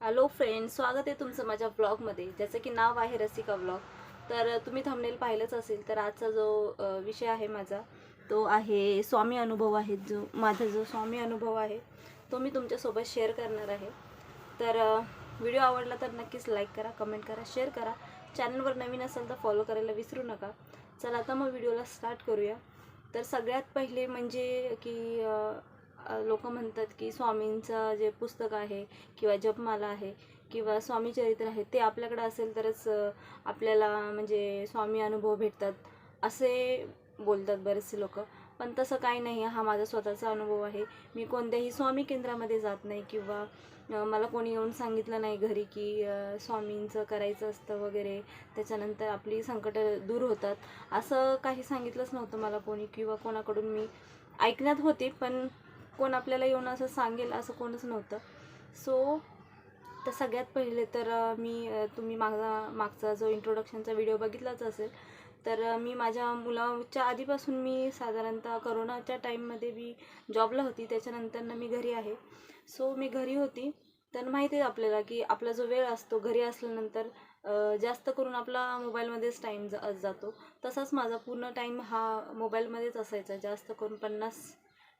Hello friend स्वागत आहे तुमचं माझ्या ब्लॉगमध्ये ज्याचं की नाव आहे रसिका ब्लॉग तर तुम्ही थंबनेल पाहिलंच असेल तर आजचा जो विषय आहे माझा तो आहे स्वामी अनुभव आहे जो माझा जो स्वामी अनुभव आहे तो मी तुमच्यासोबत शेअर करणार आहे. तर व्हिडिओ आवडला तर नक्कीच लाईक करा कमेंट करा शेअर करा. चॅनलवर नवीन असेल तर फॉलो करायला विसरू नका. चला आता मग व्हिडिओला स्टार्ट करूया. तर सगळ्यात पहिले म्हणजे की लोक म्हणतात की स्वामींचं जे पुस्तक आहे किंवा जपमाला आहे किंवा स्वामी चरित्र आहे ते आपल्याकडे असेल तरच आपल्याला म्हणजे स्वामी अनुभव भेटतात असे बोलतात बरेचसे लोक. पण तसं काही नाही हा माझा स्वतःचा अनुभव आहे. मी कोणत्याही स्वामी केंद्रामध्ये जात नाही किंवा मला कोणी येऊन सांगितलं नाही घरी की स्वामींचं करायचं असतं वगैरे त्याच्यानंतर आपली संकटं दूर होतात. असं काही सांगितलंच नव्हतं मला कोणी किंवा कोणाकडून मी ऐकण्यात होते पण कोण आपल्याला येऊन असं सांगेल असं कोणच नव्हतं. सो तर सगळ्यात पहिले तर मी तुम्ही माझा मागचा जो इंट्रोडक्शनचा व्हिडिओ बघितलाच असेल तर मी माझ्या मुलाच्या आधीपासून मी साधारणतः करोनाच्या टाईममध्ये मी जॉबला होती त्याच्यानंतर मी घरी आहे. सो मी घरी होती. तर माहिती आहे आपल्याला की आपला जो वेळ असतो घरी असल्यानंतर जास्त करून आपला मोबाईलमध्येच टाईम जा जातो. तसाच माझा पूर्ण टाईम हा मोबाईलमध्येच असायचा जास्त करून पन्नास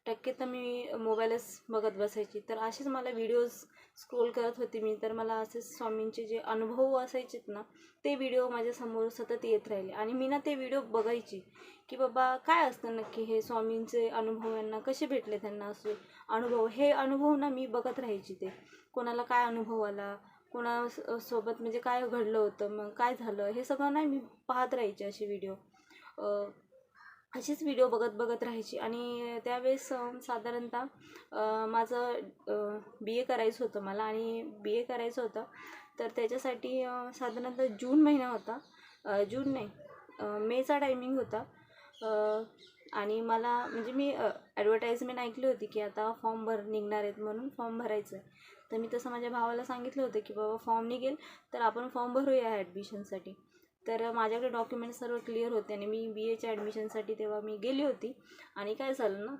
टक्के तर मी मोबाईलच बघत बसायची. तर असेच मला व्हिडिओज स्क्रोल करत होती मी. तर मला असेच स्वामींचे जे अनुभव असायचेत ना ते व्हिडिओ माझ्यासमोर सतत येत राहिले. आणि मी ना ते व्हिडिओ बघायची की बाबा काय असतं नक्की हे स्वामींचे अनुभव यांना? कसे भेटले त्यांना असे अनुभव? हे अनुभव ना मी बघत राहायची ते. कोणाला काय अनुभव आला? कोणा सोबत म्हणजे काय घडलं होतं? मग काय झालं? हे सगळं नाही मी पाहत राहायचे असे व्हिडिओ असेच व्हिडिओ बघत बघत राहायची. आणि त्यावेळेस साधारणतः माझं बी ए करायचं होतं मला. आणि बी ए करायचं होतं तर त्याच्यासाठी साधारणतः जून महिना होता. जून नाही मेचा टायमिंग होता. आणि मला म्हणजे मी ॲडव्हर्टाईजमेंट ऐकली होती की आता फॉर्म भर निघणार आहेत म्हणून फॉर्म भरायचं आहे तर मी तसं माझ्या भावाला सांगितलं होतं की बाबा फॉर्म निघेल तर आपण फॉर्म भरूया ॲडमिशनसाठी तर माझ्याकडे डॉक्युमेंट सर्व क्लिअर होते आणि मी बी एच्या ॲडमिशनसाठी तेव्हा मी गेली होती. आणि काय झालं ना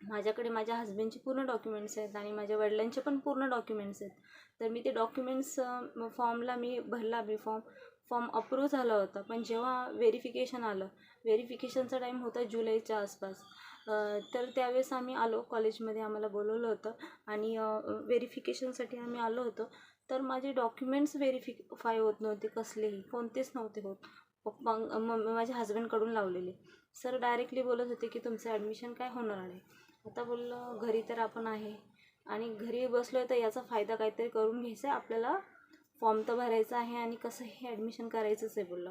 माझ्याकडे माझ्या हस्बंडचे पूर्ण डॉक्युमेंट्स आहेत आणि माझ्या वडिलांचे पण पूर्ण डॉक्युमेंट्स आहेत. तर मी ते डॉक्युमेंट्स फॉर्मला मी भरला बी फॉर्म फॉर्म अप्रूव्ह झाला होता. पण जेव्हा व्हेरिफिकेशन आलं व्हेरिफिकेशनचा टाईम होता जुलैच्या आसपास. तर त्यावेळेस आम्ही आलो. कॉलेजमध्ये आम्हाला बोलवलं होतं आणि व्हेरिफिकेशनसाठी आम्ही आलो होतो. तर माझे डॉक्युमेंट्स व्हेरिफिफाय होत नव्हते कसलेही कोणतेच नव्हते होत. पप्पा मम्मी माझ्या हजबंडकडून लावलेले. सर डायरेक्टली बोलत होते की तुमचं ॲडमिशन काय होणार नाही आता बोललं घरी तर आपण आहे. आणि घरी बसलो आहे तर याचा फायदा काहीतरी करून घ्यायचा आहे. आपल्याला फॉर्म तर भरायचा आहे आणि कसं हे ॲडमिशन करायचंच आहे बोललं.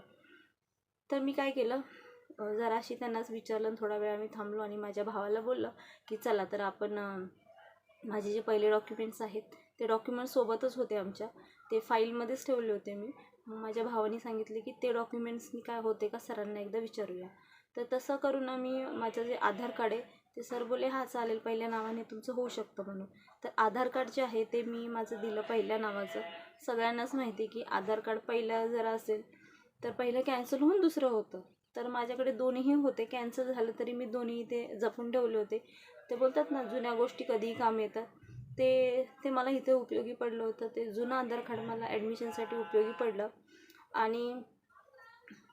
तर मी काय केलं? जराशी त्यांनाच विचारलं थोडा वेळ आम्ही थांबलो आणि माझ्या भावाला बोललं की चला तर आपण माझे जे पहिले डॉक्युमेंट्स आहेत ते डॉक्युमेंट्स सोबतच होते आमच्या. ते फाईलमध्येच ठेवले होते मी. मग माझ्या भावाने सांगितले की ते डॉक्युमेंट्सनी काय होते का सरांना एकदा विचारूया. तर तसं करून आम्ही माझं जे आधार कार्ड आहे ते सर बोले हा चालेल पहिल्या नावाने तुमचं होऊ शकतं म्हणून. तर आधार कार्ड जे आहे ते मी माझं दिलं पहिल्या नावाचं. सगळ्यांनाच माहिती की आधार कार्ड पहिलं जर असेल तर पहिलं कॅन्सल होऊन दुसरं होतं. तर माझ्याकडे दोन्हीही होते. कॅन्सल झालं तरी मी दोन्ही इथे जपून ठेवले होते. ते बोलतात ना जुन्या गोष्टी कधीही काम येतात. ते ते मला इथे उपयोगी पडलं होतं. ते जुनं आधार कार्ड मला ॲडमिशनसाठी उपयोगी पडलं. आणि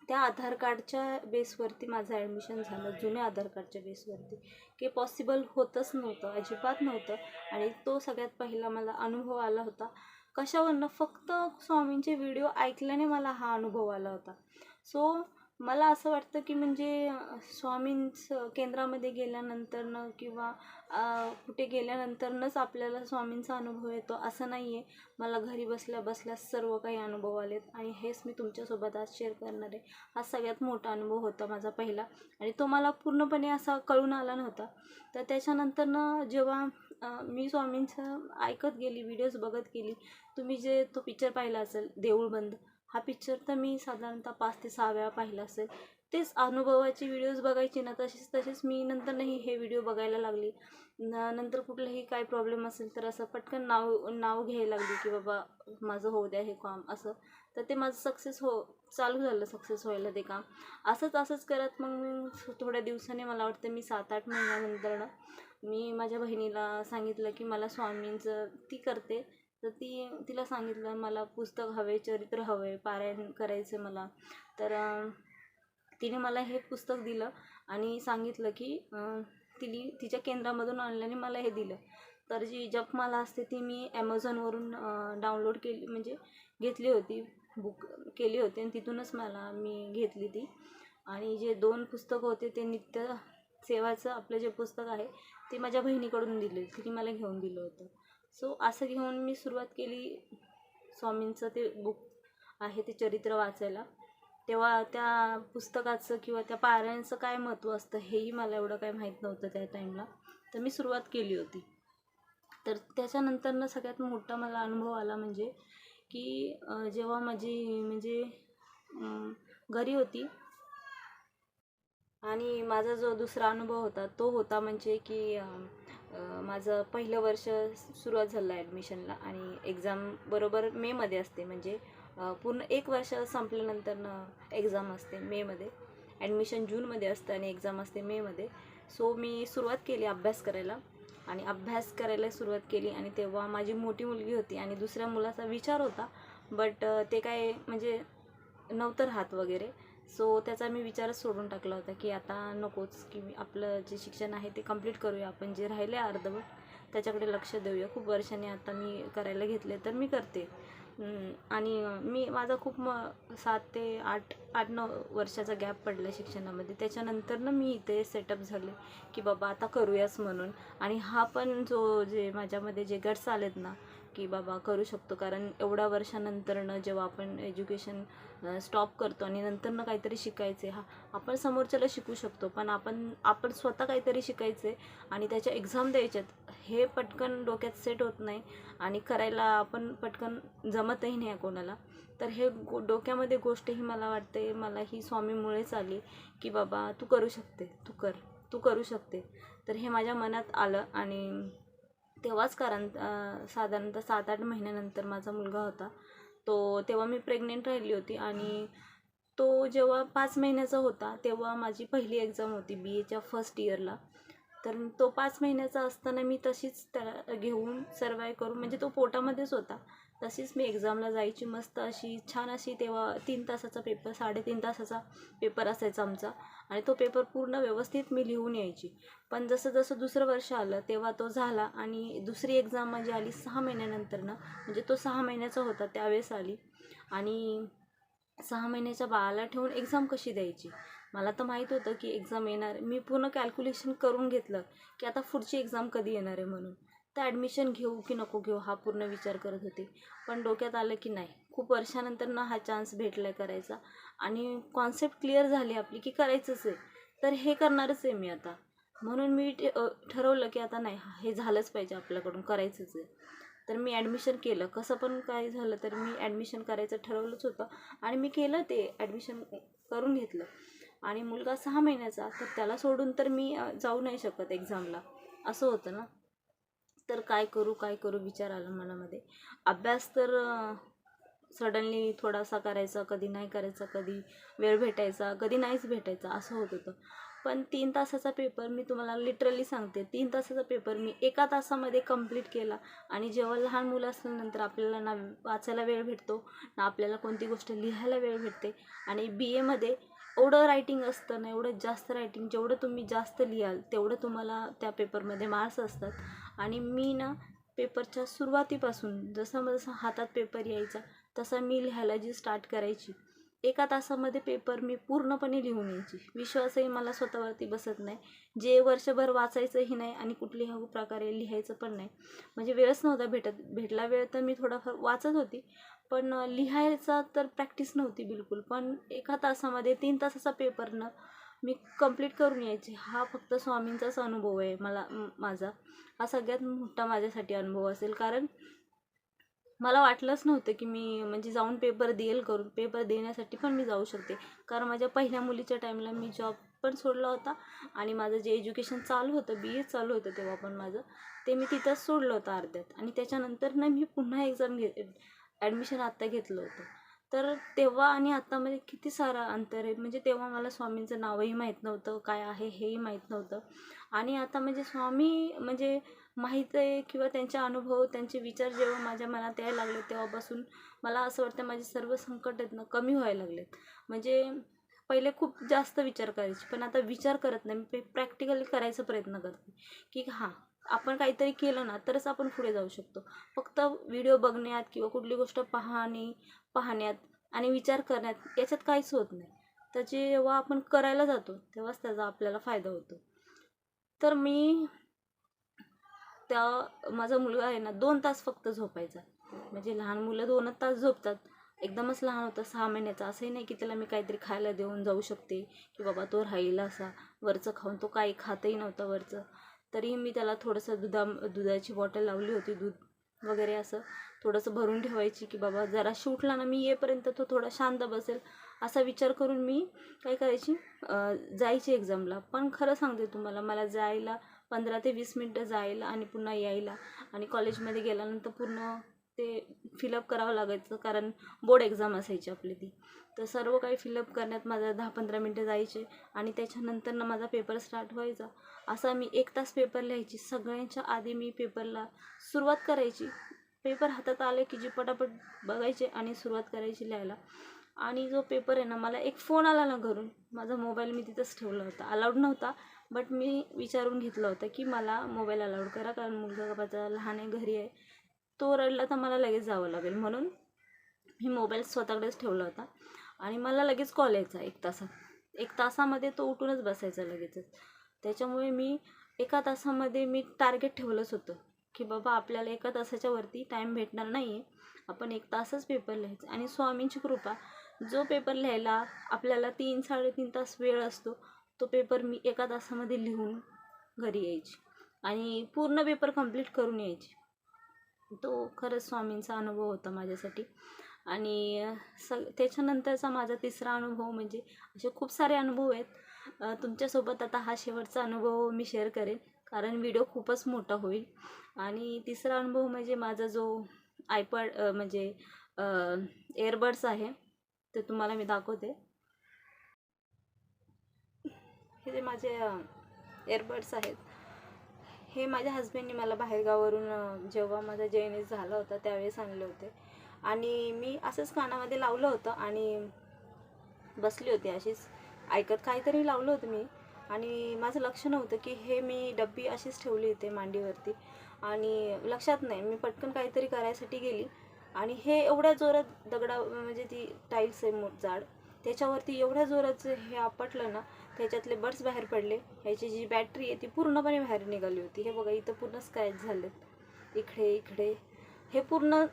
त्या आधार कार्डच्या बेसवरती माझं ॲडमिशन झालं. जुन्या आधार कार्डच्या बेसवरती. की पॉसिबल होतच नव्हतं अजिबात नव्हतं. आणि तो सगळ्यात पहिला मला अनुभव आला होता. कशावरनं? फक्त स्वामींचे व्हिडिओ ऐकल्याने मला हा अनुभव आला होता. सो मला असं वाटतं की म्हणजे स्वामींचं केंद्रामध्ये गेल्यानंतरनं किंवा कुठे गेल्यानंतरनंच आपल्याला स्वामींचा अनुभव येतो असं नाही आहे मला घरी बसल्या बसल्या सर्व काही अनुभव आलेत आणि हेच मी तुमच्यासोबत आज शेअर करणार आहे. हा सगळ्यात मोठा अनुभव होता माझा पहिला आणि तो मला पूर्णपणे असा कळून आला नव्हता. तर त्याच्यानंतरनं जेव्हा मी स्वामींचं ऐकत गेली व्हिडिओज बघत गेली तुम्ही जे तो पिक्चर पाहिला असेल देऊळ बंद हा पिक्चर तर मी साधारणतः पाच ते सहा वेळा पाहिला असेल. तेच अनुभवाचे व्हिडिओज बघायचे ना तसेच तसेच मी नंतरनंही हे व्हिडिओ बघायला लागली. न नंतर कुठलंही काय प्रॉब्लेम असेल तर असं पटकन नाव नाव घ्यायला लागली की बाबा माझं होऊ द्या हे काम असं. तर ते माझं सक्सेस हो चालू झालं सक्सेस व्हायला ते काम. असंच असंच करत मग थोड्या दिवसांनी मला वाटतं मी सात आठ महिन्यानंतरनं मी माझ्या बहिणीला सांगितलं की मला स्वामींचं ती करते. तर ती तिला सांगितलं मला पुस्तक हवे चरित्र हवे पारायण करायचं आहे मला. तर तिने मला हे पुस्तक दिलं आणि सांगितलं की अं, तिने तिच्या केंद्रामधून आणल्याने मला हे दिलं. तर जी जपमाला असते ती मी ॲमेझॉनवरून डाउनलोड केली म्हणजे घेतली होती बुक केली होती आणि तिथूनच मला मी घेतली ती. आणि जे दोन पुस्तकं होते ते नित्य सेवाचं आपलं जे पुस्तक आहे ते माझ्या बहिणीकडून दिले तिने मला घेऊन दिलं होतं. सो असं घेऊन मी सुरुवात केली स्वामींचं ते बुक आहे ते चरित्र वाचायला. तेव्हा त्या पुस्तकाचं किंवा त्या पारायणचं काय महत्त्व असतं हेही मला एवढं काय माहीत नव्हतं त्या टाईमला तर मी सुरुवात केली होती. तर त्याच्यानंतरनं सगळ्यात मोठा मला अनुभव आला म्हणजे की जेव्हा माझी म्हणजे घरी होती आणि माझा जो दुसरा अनुभव होता तो होता म्हणजे की माझं पहिलं वर्ष सुरुवात झालं ॲडमिशनला आणि एक्झाम बरोबर मेमध्ये असते. म्हणजे पूर्ण एक वर्ष संपल्यानंतरनं एक्झाम असते मेमध्ये ॲडमिशन जूनमध्ये असतं आणि एक्झाम असते मेमध्ये सो मी सुरुवात केली अभ्यास करायला. आणि अभ्यास करायला सुरुवात केली आणि तेव्हा माझी मोठी मुलगी होती आणि दुसऱ्या मुलाचा विचार होता. बट ते काय म्हणजे नव्हतं राहत वगैरे. सो त्याचा मी विचारच सोडून टाकला होता की आता नकोच की मी आपलं जे शिक्षण आहे ते कंप्लीट करूया आपण जे राहिले अर्धवट त्याच्याकडे लक्ष देऊया. खूप वर्षांनी आता मी करायला घेतले तर मी करते. आणि मी माझा खूप म सात ते आठ आठ नऊ वर्षाचा गॅप पडला शिक्षणामध्ये. त्याच्यानंतर ना मी इथे सेटअप झाले की बाबा आता करूयाच म्हणून. आणि हा पण जो जे माझ्यामध्ये जे गट्स आलेत ना की बाबा करू शकतो. कारण एवढ्या वर्षानंतरनं जेव्हा आपण एज्युकेशन स्टॉप करतो आणि नंतरनं काहीतरी शिकायचे हा आपण समोरच्याला शिकू शकतो. पण आपण आपण स्वतः काहीतरी शिकायचे आणि त्याच्या एक्झाम द्यायच्यात हे पटकन डोक्यात सेट होत नाही आणि करायला आपण पटकन जमतही नाही आहे कोणाला. तर हे गो डोक्यामध्ये गोष्ट ही मला वाटते मला ही स्वामीमुळेच आली की बाबा तू करू शकते तू कर तू करू शकते. तर हे माझ्या मनात आलं आणि तेव्हाच कारण साधारणतः सात आठ महिन्यानंतर माझा मुलगा होता. तो तेव्हा मी प्रेग्नेंट राहिली होती आणि तो जेव्हा पाच महिन्याचा होता तेव्हा माझी पहिली एक्झाम होती बी एच्या फर्स्ट इयरला तर तो पाच महिन्याचा असताना मी तशीच त्याला घेऊन सर्वाय करून म्हणजे तो पोटामध्येच होता. तशीच मी एक्झामला जायची मस्त अशी छान अशी तेव्हा तीन तासाचा पेपर साडेतीन तासाचा पेपर असायचा आमचा. आणि तो पेपर पूर्ण व्यवस्थित मी लिहून यायची. पण जसं जसं दुसरं वर्ष आलं तेव्हा तो झाला आणि दुसरी एक्झाम माझी आली सहा महिन्यानंतरनं म्हणजे तो सहा महिन्याचा होता त्यावेळेस आली. आणि सहा महिन्याच्या बाळाला ठेवून एक्झाम कशी द्यायची? मला तर माहीत होतं की एक्झाम येणार. मी पूर्ण कॅल्क्युलेशन करून घेतलं की आता पुढची एक्झाम कधी येणार आहे म्हणून. तर ॲडमिशन घेऊ की नको घेऊ हा पूर्ण विचार करत होते. पण डोक्यात आलं की नाही. खूप वर्षानंतर ना हा चान्स भेटला आहे करायचा. आणि कॉन्सेप्ट क्लिअर झाली आपली की करायचंच आहे. तर हे करणारच आहे मी आता. म्हणून मी ठरवलं की आता नाही हे झालंच पाहिजे आपल्याकडून करायचंच आहे. तर मी ॲडमिशन केलं. कसं पण काय झालं तर मी ॲडमिशन करायचं ठरवलंच होतं. आणि मी केलं ते ॲडमिशन करून घेतलं. आणि मुलगा सहा महिन्याचा तर त्याला सोडून तर मी जाऊ नाही शकत एक्झामला असं होतं ना? तर काय करू काय करू विचार आला मनामध्ये. अभ्यास तर सडनली थोडासा करायचा कधी नाही करायचा कधी वेळ भेटायचा कधी नाहीच भेटायचा असं होत होतं. पण तीन तासाचा पेपर मी तुम्हाला लिटरली सांगते. तीन तासाचा पेपर मी एका तासामध्ये कंप्लीट केला आणि जेव्हा लहान मुलं असल्यानंतर आपल्याला ना वाचायला वेळ भेटतो ना आपल्याला कोणती गोष्ट लिहायला वेळ भेटते आणि बी एमध्ये एवढं रायटिंग असतं ना एवढं जास्त रायटिंग जेवढं तुम्ही जास्त लिहाल तेवढं तुम्हाला त्या पेपरमध्ये मार्क्स असतात. आणि मी ना पेपरच्या सुरुवातीपासून जसा जसा हातात पेपर यायचा तसा मी लिहायला जी स्टार्ट करायची. एका तासामध्ये पेपर मी पूर्णपणे लिहून यायची. विश्वासही मला स्वतःवरती बसत नाही. जे वर्षभर वाचायचंही नाही आणि कुठल्याही प्रकारे लिहायचं पण नाही. म्हणजे वेळच नव्हता भेटत. भेटला वेळ तर मी थोडाफार वाचत होती. पण लिहायचा तर प्रॅक्टिस नव्हती बिलकुल. पण एका तासामध्ये तीन तासाचा पेपरनं मी कंप्लीट करून यायची. हा फक्त स्वामींचाच अनुभव आहे मला माझा. हा सगळ्यात मोठा माझ्यासाठी अनुभव असेल. कारण मला वाटलंच नव्हतं की मी म्हणजे जाऊन पेपर देईल करून. पेपर देण्यासाठी पण मी जाऊ शकते. कारण माझ्या पहिल्या मुलीच्या टाईमला मी जॉब पण सोडला होता. आणि माझं जे एज्युकेशन चालू होतं बी ए चालू होतं तेव्हा पण माझं ते मी तिथंच सोडलं होतं अर्ध्यात. आणि त्याच्यानंतर ना मी पुन्हा एक्झाम घे ॲडमिशन आत्ता घेतलं होतं. तर तेव्हा आणि आत्तामध्ये म्हणजे किती सारा अंतर आहे? म्हणजे तेव्हा मला स्वामींचं नावही माहीत नव्हतं काय आहे हेही माहीत नव्हतं. आणि आता म्हणजे स्वामी म्हणजे माहीत आहे किंवा त्यांच्या अनुभव त्यांचे विचार जेव्हा माझ्या मनात यायला लागले तेव्हापासून मला असं वाटतं माझे सर्व संकट आहेत ना कमी व्हायला लागलेत. म्हणजे पहिले खूप जास्त विचार करायचे पण आता विचार करत नाही. मी प्रॅक्टिकली करायचा प्रयत्न करते की हां आपण काहीतरी केलं ना तरच आपण पुढे जाऊ शकतो. फक्त व्हिडिओ बघण्यात किंवा कुठली गोष्ट पाहणे पाहण्यात आणि विचार करण्यात याच्यात काहीच होत नाही. तर जेव्हा आपण करायला जातो तेव्हाच त्याचा आपल्याला फायदा होतो. तर मी त्या माझा मुलगा आहे ना दोन तास फक्त झोपायचा. म्हणजे लहान मुलं दोनच तास झोपतात. एकदमच लहान होतं सहा महिन्याचा. असंही नाही की त्याला मी काहीतरी खायला देऊन जाऊ शकते की बाबा तो राहील असा. वरचं खाऊन तो काही खातही नव्हता वरचं. तरी मी त्याला थोडंसं दुधा दुधाची बॉटल लावली होती दूध वगैरे असं. थोडंसं भरून ठेवायची की बाबा जरा शूटला ना मी येईपर्यंत तो थोडा शांत बसेल. असा विचार करून मी काय करायची? जायची एक्झामला. पण खरं सांगते तुम्हाला मला जायला पंधरा ते वीस मिनटं जायला आणि पुन्हा यायला आणि कॉलेजमध्ये गेल्यानंतर पूर्ण ते फिलअप करावं लागायचं कारण बोर्ड एक्झाम असायची आपली ती. तर सर्व काही फिलअप करण्यात माझा दहा पंधरा मिनटं जायचे आणि त्याच्यानंतर ना माझा पेपर स्टार्ट व्हायचा. असा मी एक तास पेपर लिहायची. सगळ्यांच्या आधी मी पेपरला सुरुवात करायची. पेपर हातात आले की जी पटापट बघायचे आणि सुरुवात करायची लिहायला. आणि जो पेपर आहे ना मला एक फोन आला ना घरून. माझा मोबाईल मी तिथंच ठेवला होता. अलाउड नव्हता बट मी विचारून घेतलं होतं की मला मोबाईल अलाउड करा कारण मुलगा माझा लहान आहे घरी आहे. तो रडला तर मला लगेच जावं लागेल. म्हणून मी मोबाईल स्वतःकडेच ठेवला होता. आणि मला लगेच कॉल यायचा एक तासात. एक तासामध्ये तो उठूनच बसायचा लगेचच. त्याच्यामुळे मी एका तासामध्ये मी टार्गेट ठेवलंच होतं. की बाबा आपल्याला एका तासाच्या वरती टाईम भेटणार नाही आहे आपण एक तासच पेपर लिहायचं. आणि स्वामींची कृपा जो पेपर लिहायला आपल्याला तीन साडेतीन तास वेळ असतो तो पेपर मी एका तासामध्ये लिहून घरी यायची. आणि पूर्ण पेपर कंप्लीट करून यायची. तो खरंच स्वामींचा अनुभव होता माझ्यासाठी. आणि स त्याच्यानंतरचा माझा तिसरा अनुभव म्हणजे असे खूप सारे अनुभव आहेत. तुमच्यासोबत आता हा शेवटचा अनुभव मी शेअर करेन. कारण व्हिडिओ खूपच मोठा होईल. आणि तिसरा अनुभव म्हणजे माझा जो आयपॅड म्हणजे एअरबड्स आहे ते तुम्हाला मी दाखवते. हे जे माझे एअरबड्स आहेत हे माझ्या हजबंडने मला बाहेरगावावरून जेव्हा माझा जैनिस झाला होता त्यावेळेस आणले होते. आणि मी असंच कानामध्ये लावलं होतं आणि बसली होती अशीच. ऐकत काहीतरी लावलं होतं मी. आणि माझं लक्ष नव्हतं की हे मी डब्बी अशीच ठेवली होते मांडीवरती. आणि लक्षात नाही मी पटकन काहीतरी करायसाठी गेली. आणि हे एवढ्या जोरात दगडा म्हणजे ती टाईल्स आहे मोठ जाड. त्याच्यावरती एवढ्या जोराचं हे आपटलं ना त्याच्यातले बर्ड्स बाहेर पडले. ह्याची जी बॅटरी आहे ती पूर्णपणे बाहेर निघाली होती. हे बघा इथं पूर्ण स्क्रॅच झालेत. इकडे इकडे. हे पूर्ण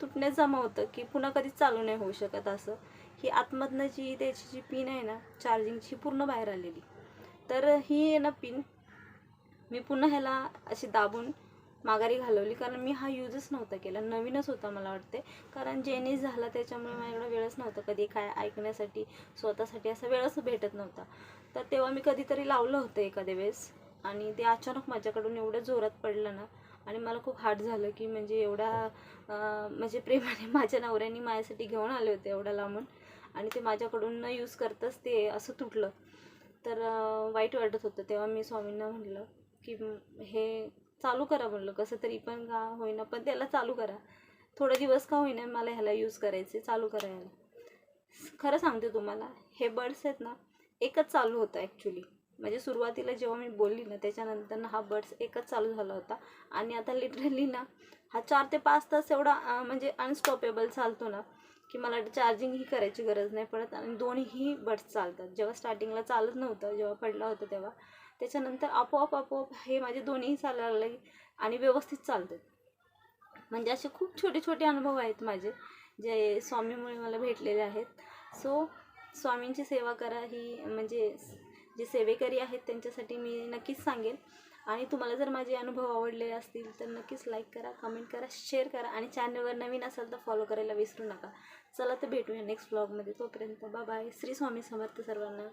तुटण्यात जमा होतं की पुन्हा कधीच चालू नाही होऊ शकत असं. ही आतमधनं जी त्याची जी पिन आहे ना चार्जिंगची पूर्ण बाहेर आलेली. तर ही आहे ना पिन मी पुन्हा ह्याला अशी दाबून माघारी घालवली. कारण मी हा यूजच नव्हता केला. नवीनच होता मला वाटते कारण जेनीस झाला त्याच्यामुळे माझ्याकडं वेळच नव्हता कधी काय ऐकण्यासाठी स्वतःसाठी असा वेळच भेटत नव्हता. तर तेव्हा मी कधीतरी लावलं होतं एखाद्या वेळेस. आणि ते अचानक माझ्याकडून एवढं जोरात पडलं ना. आणि मला खूप हार्ड झालं की म्हणजे एवढा म्हणजे प्रेमाने माझ्या नवऱ्याने माझ्यासाठी घेऊन आले होते एवढा लांबून. आणि ते माझ्याकडून न यूज करताच ते असं तुटलं. तर वाईट वाटत होतं. तेव्हा मी स्वामींना म्हटलं की हे चालू करा म्हणलं. कसं तरी पण का होईना पण त्याला चालू करा. थोडे दिवस का होईना मला ह्याला यूज करायचे चालू करा ह्याला खरं सांगते तुम्हाला हे बड्स आहेत ना एकच चालू होतं ॲक्च्युली म्हणजे सुरुवातीला जेव्हा मी बोलली ना त्याच्यानंतर ना हा बड्स एकच चालू झाला होता. आणि आता लिटरली ना हा चार ते पाच तास एवढा म्हणजे अनस्टॉपेबल चालतो ना की मला चार्जिंगही करायची गरज नाही पडत आणि दोन्हीही बड्स चालतात. जेव्हा स्टार्टिंगला चालत नव्हतं जेव्हा पडला होता तेव्हा. त्याच्यानंतर आपोआप आपोआप हे माझे दोन्हीही चालायला लागले आणि व्यवस्थित चालतात. म्हणजे असे खूप छोटे छोटे अनुभव आहेत माझे जे स्वामीमुळे मला भेटलेले आहेत. सो स्वामींची सेवा करा ही म्हणजे जे सेवेकरी आहेत त्यांच्यासाठी मी नक्कीच सांगेन. आणि तुम्हाला जर माझे अनुभव आवडले असतील तर नक्कीच लाईक करा कमेंट करा शेअर करा आणि चॅनलवर नवीन असाल तर फॉलो करायला विसरू नका. चला तर भेटूया नेक्स्ट ब्लॉगमध्ये तोपर्यंत बाय श्री स्वामी समर्थ सर्वांना.